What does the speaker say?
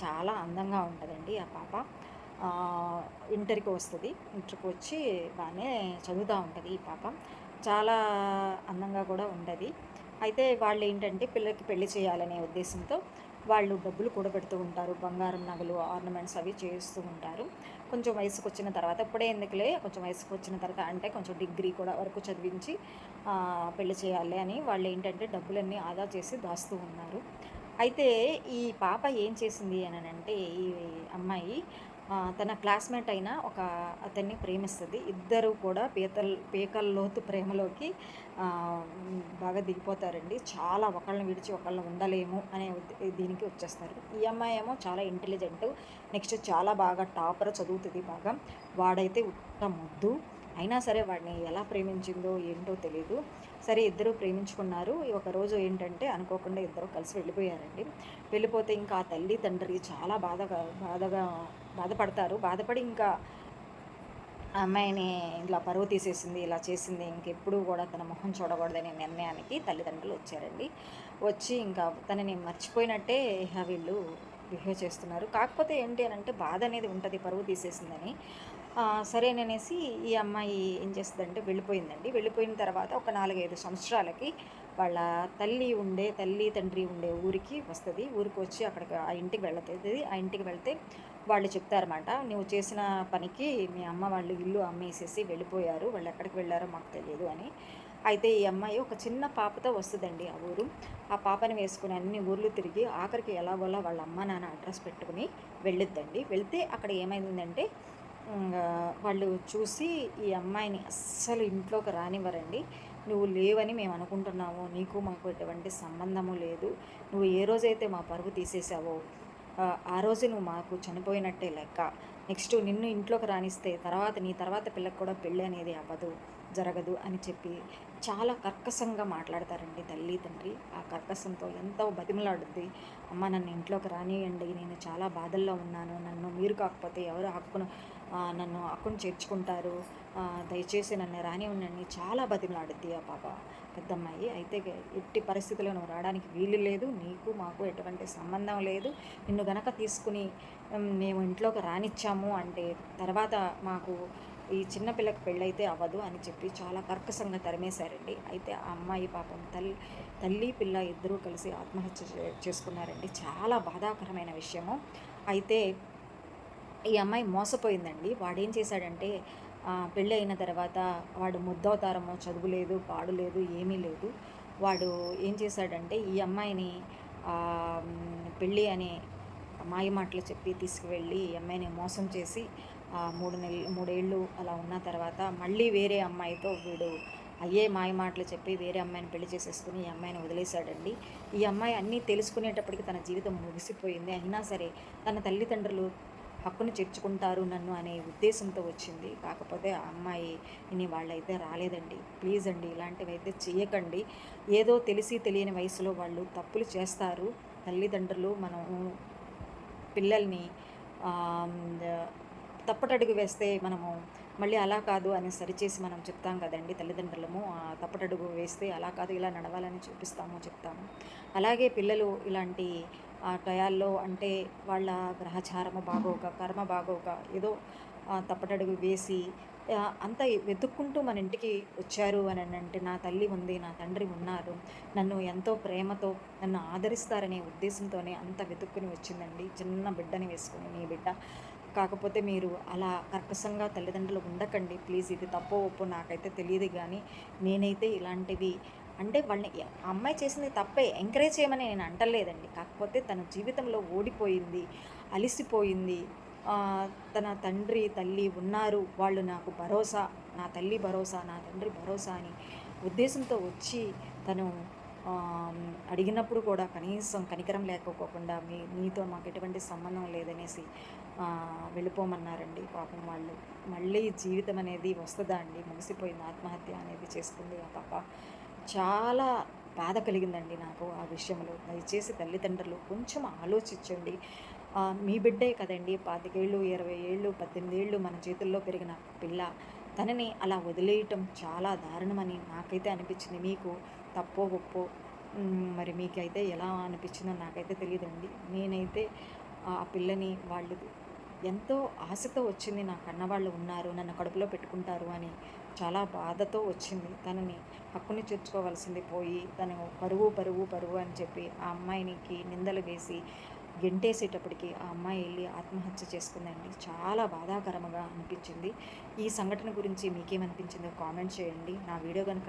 చాలా అందంగా ఉంటుందండి ఆ పాప. ఇంటర్కి వస్తుంది. ఇంటర్కి వచ్చి బాగానే చదువుతూ ఉంటుంది ఈ పాప. చాలా అందంగా కూడా ఉంటుంది. అయితే వాళ్ళు ఏంటంటే పిల్లలకి పెళ్ళి చేయాలనే ఉద్దేశంతో వాళ్ళు డబ్బులు కూడబెడుతూ ఉంటారు. బంగారం నగలు ఆర్నమెంట్స్ అవి చేస్తూ ఉంటారు. కొంచెం వయసుకు వచ్చిన తర్వాత ఇప్పుడే ఎందుకులే కొంచెం వయసుకు వచ్చిన తర్వాత అంటే కొంచెం డిగ్రీ కూడా వరకు చదివించి పెళ్ళి చేయాలి అని వాళ్ళు ఏంటంటే డబ్బులన్నీ ఆదా చేసి దాస్తూ ఉన్నారు. అయితే ఈ పాప ఏం చేసింది అని అంటే ఈ అమ్మాయి తన క్లాస్మేట్ అయిన ఒక అతన్ని ప్రేమిస్తుంది. ఇద్దరు కూడా పీతల్ పీకల లోతు ప్రేమలోకి బాగా దిగిపోతారండి. చాలా ఒకళ్ళని విడిచి ఒకళ్ళని ఉండలేము అనే దీనికి వచ్చేస్తారు. ఈ అమ్మాయి ఏమో చాలా ఇంటెలిజెంట్ నెక్స్ట్ చాలా బాగా టాపర్ చదువుతుంది బాగా వాడైతే ఉట్ట ముద్దు అయినా సరే వాడిని ఎలా ప్రేమించిందో ఏంటో తెలియదు సరే ఇద్దరు ప్రేమించుకున్నారు. ఒక రోజు ఏంటంటే అనుకోకుండా ఇద్దరు కలిసి వెళ్ళిపోయారండి. వెళ్ళిపోతే ఇంకా ఆ తల్లి తండ్రి చాలా బాధగా బాధగా బాధపడతారు. బాధపడి ఇంకా అమ్మాయిని ఇలా పరువు తీసేసింది ఇలా చేసింది ఇంకెప్పుడు కూడా తన మొహం చూడకూడదనే నిర్ణయానికి తల్లిదండ్రులు వచ్చారండి. వచ్చి ఇంకా తనని మర్చిపోయినట్టే వీళ్ళు బిహేవ్ చేస్తున్నారు. కాకపోతే ఏంటి అని అంటే బాధ అనేది ఉంటుంది పరువు తీసేసిందని. సరేననేసి ఈ అమ్మాయి ఏం చేస్తుందంటే వెళ్ళిపోయిందండి. వెళ్ళిపోయిన తర్వాత ఒక నాలుగైదు సంవత్సరాలకి వాళ్ళ తల్లి ఉండే తల్లి తండ్రి ఉండే ఊరికి వస్తుంది. ఊరికి వచ్చి అక్కడికి ఆ ఇంటికి వెళ్తుంది ఆ ఇంటికి వెళ్తే వాళ్ళు చెప్తారన్నమాట నువ్వు చేసిన పనికి మీ అమ్మ వాళ్ళు ఇల్లు అమ్మేసేసి వెళ్ళిపోయారు. వాళ్ళు ఎక్కడికి వెళ్ళారో మాకు తెలియదు అని. అయితే ఈ అమ్మాయి ఒక చిన్న పాపతో వస్తుందండి ఆ ఊరు. ఆ పాపని వేసుకుని అన్ని ఊర్లు తిరిగి ఆఖరికి ఎలాగోలా వాళ్ళ అమ్మ నాన్న అడ్రస్ పెట్టుకుని వెళ్ళిద్దండి. వెళ్తే అక్కడ ఏమైందంటే వాళ్ళు చూసి ఈ అమ్మాయిని అస్సలు ఇంట్లోకి రానివ్వరండి. నువ్వు లేవని మేము అనుకుంటున్నాము. నీకు మాకు ఎటువంటి సంబంధము లేదు. నువ్వు ఏ రోజైతే మా పరువు తీసేసావో ఆ, ఆ రోజు నువ్వు మాకు చనిపోయినట్టే లెక్క. నెక్స్ట్ నిన్ను ఇంట్లోకి రానిస్తే తర్వాత నీ తర్వాత పిల్లకి కూడా పెళ్ళి అనేది అవ్వదు. జరగదు అని చెప్పి చాలా కర్కశంగా మాట్లాడతారండి తల్లి తండ్రి. ఆ కర్కశంతో ఎంతో బతిమలాడుద్ది. అమ్మ నన్ను ఇంట్లోకి రానియండి నేను చాలా బాధల్లో ఉన్నాను. నన్ను మీరు కాకపోతే ఎవరు హక్కును నన్ను హక్కును చేర్చుకుంటారు. దయచేసి నన్ను రాని ఉండండి చాలా బతిమలాడుద్ది ఆ పాప. పెద్దమ్మాయి అయితే ఎట్టి పరిస్థితుల్లో నువ్వు రావడానికి వీలు లేదు. నీకు మాకు ఎటువంటి సంబంధం లేదు. నిన్ను గనక తీసుకుని మేము ఇంట్లోకి రానిచ్చాము అంటే తర్వాత మాకు ఈ చిన్నపిల్లకి పెళ్ళైతే అవ్వదు అని చెప్పి చాలా కర్కశంగా తరిమేశారండి. అయితే ఆ అమ్మాయి పాపం తల్లి తల్లి పిల్ల ఇద్దరూ కలిసి ఆత్మహత్య చే- చేసుకున్నారండి. చాలా బాధాకరమైన విషయము. అయితే ఈ అమ్మాయి మోసపోయిందండి. వాడేం చేశాడంటే పెళ్ళి అయిన తర్వాత వాడు ముద్దవతారము చదువు లేదు పాడు లేదు ఏమీ లేదు. వాడు ఏం చేశాడంటే ఈ అమ్మాయిని పెళ్ళి అనే మాయ మాటలు చెప్పి తీసుకువెళ్ళి ఈ అమ్మాయిని మోసం చేసి మూడు నెలలు మూడేళ్ళు అలా ఉన్న తర్వాత మళ్ళీ వేరే అమ్మాయితో వీడు అయ్యే మాయ మాటలు చెప్పి వేరే అమ్మాయిని పెళ్ళి చేసేసుకుని ఈ అమ్మాయిని వదిలేశాడండి. ఈ అమ్మాయి అన్నీ తెలుసుకునేటప్పటికి తన జీవితం ముగిసిపోయింది. అయినా సరే తన తల్లిదండ్రులు హక్కును చేర్చుకుంటారు నన్ను అనే ఉద్దేశంతో వచ్చింది. కాకపోతే ఆ అమ్మాయి ఇని వాళ్ళైతే రాలేదండి. ప్లీజ్ అండి ఇలాంటివి అయితే చేయకండి ఏదో తెలిసి తెలియని వయసులో వాళ్ళు తప్పులు చేస్తారు. తల్లిదండ్రులు మనం పిల్లల్ని తప్పటడుగు వేస్తే మనము మళ్ళీ అలా కాదు అని సరిచేసి మనం చెప్తాం కదండి తల్లిదండ్రులము. ఆ తప్పటడుగు వేస్తే అలా కాదు ఇలా నడవాలని చూపిస్తాము చెప్తాము. అలాగే పిల్లలు ఇలాంటి ఆ టయాల్లో అంటే వాళ్ళ గ్రహచారము బాగోక కర్మ బాగోక ఏదో తప్పటడుగు వేసి అంత వెతుక్కుంటూ మన ఇంటికి వచ్చారు అని అంటే నా తల్లి ఉంది నా తండ్రి ఉన్నారు. నన్ను ఎంతో ప్రేమతో నన్ను ఆదరిస్తారనే ఉద్దేశంతోనే అంత వెతుక్కుని వచ్చిందండి. చిన్న బిడ్డని వేసుకుని మీ బిడ్డ. కాకపోతే మీరు అలా కర్కశంగా తల్లిదండ్రులు ఉండకండి. ప్లీజ్ ఇది తప్పో ఒప్పో నాకైతే తెలియదు కానీ నేనైతే ఇలాంటివి అంటే వాళ్ళని అమ్మాయి చేసింది తప్పే ఎంకరేజ్ చేయమని నేను అంటలేదండి. కాకపోతే తన జీవితంలో ఓడిపోయింది అలిసిపోయింది తన తండ్రి తల్లి ఉన్నారు. వాళ్ళు నాకు భరోసా నా తల్లి భరోసా నా తండ్రి భరోసా అని ఉద్దేశంతో వచ్చి తను అడిగినప్పుడు కూడా కనీసం కనికరం లేకపోకుండా మీ మీతో మాకు ఎటువంటి సంబంధం లేదనేసి వెళ్ళిపోమన్నారండి పాపం వాళ్ళు. మళ్ళీ జీవితం అనేది వస్తుందా అండి? ముగిసిపోయింది ఆత్మహత్య అనేది చేసుకుంది ఆ పాప. చాలా బాధ కలిగిందండి నాకు ఆ విషయంలో. దయచేసి తల్లిదండ్రులు కొంచెం ఆలోచించండి. మీ బిడ్డే కదండి. పాతికేళ్ళు ఇరవై ఏళ్ళు పద్దెనిమిది ఏళ్ళు మన చేతుల్లో పెరిగిన పిల్ల. తనని అలా వదిలేయటం చాలా దారుణమని నాకైతే అనిపించింది. మీకు తప్పో ఒప్పో మరి మీకైతే ఎలా అనిపించిందో నాకైతే తెలియదండి. నేనైతే ఆ పిల్లని వాళ్ళు ఎంతో ఆశతో వచ్చింది. నా కన్నవాళ్ళు ఉన్నారు నన్ను కడుపులో పెట్టుకుంటారు అని చాలా బాధతో వచ్చింది. తనని హక్కుని చేర్చుకోవాల్సింది పోయి తను పరువు పరువు పరువు అని చెప్పి ఆ అమ్మాయినికి నిందలు వేసి గెంటేసేటప్పటికి ఆ అమ్మాయి వెళ్ళి ఆత్మహత్య చేసుకుందండి. చాలా బాధాకరంగా అనిపించింది. ఈ సంఘటన గురించి మీకేమనిపించిందో కామెంట్ చేయండి. నా వీడియో కనుక